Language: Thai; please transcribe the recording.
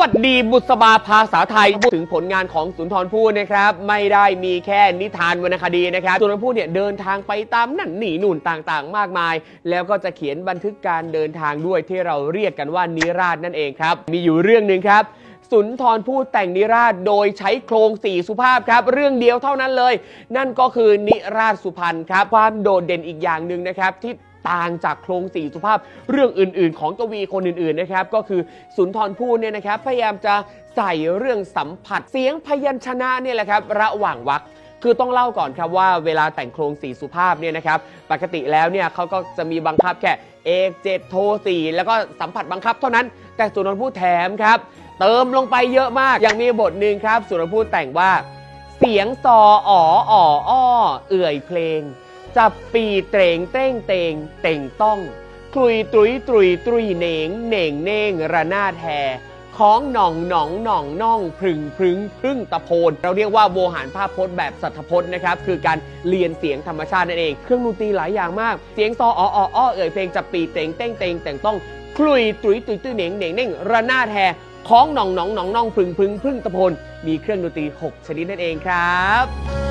วัสดีบุษบาภาษาไทยพูดถึงผลงานของสุนทรภู่นะครับ ไม่ได้มีแค่นิทานวรรณคดีนะครับสุนทรภู่เนี่ยเดินทางไปตามนั่นหนี่นู่นต่างๆ มากมาย แล้วก็จะเขียนบันทึกการเดินทางด้วยที่เราเรียกกันว่านิราศนั่นเองครับ มีอยู่เรื่องหนึ่งครับสุนทรภู่แต่งนิราศโดยใช้โครงสี่สุภาพครับ เรื่องเดียวเท่านั้นเลย นั่นก็คือนิราศสุพรรณครับ ความโดดเด่นอีกอย่างหนึ่งนะครับที่ ต่างจากโครงสี่สุภาพเรื่องอื่น ๆ ของกวีคนอื่นๆนะครับก็คือสุนทรภู่เนี่ยนะครับพยายามจะใส่เรื่องสัมผัสเสียงพยัญชนะเนี่ยแหละครับระหว่างวรรคคือต้องเล่าก่อนครับว่าเวลาแต่งโครงสี่สุภาพเนี่ยนะครับปกติแล้วเนี่ยเขาก็จะมีบังคับแค่เอกเจ็ดโทสี่แล้วก็สัมผัสบังคับเท่านั้น แต่สุนทรภู่แถมครับเติมลงไปเยอะมาก อย่างมีบทหนึ่งครับ สุนทรภู่แต่งว่า เสียงซออ๋ออ่ออ้อเอื่อยเพลง จับปีเตรงเต้งเตงเต่งต้องคลุยตรุยตรุยตรุยเหนงเหน่งเน่งระนาดแฮของหน่องหนองหน่องน่องพรึงพรึงพึ่งตะโพน เราเรียกว่าโวหารภาพพจน์แบบสัทธพจน์นะครับ คือการเรียนเสียงธรรมชาตินั่นเอง เครื่องดนตรีหลายอย่างมาก เสียงซออ๋ออ่ออ้อเอ่ยเพลงจับปีเตรงเต้งเต่งแต่งต้องคลุยตรุยตรุยตรุยเหนงเหน่งเน่งระนาดแฮของหน่องหนองหนองน่องพรึงพรึงพึ่งตะโพนมีเครื่องดนตรีหกชนิดนั่นเองครับ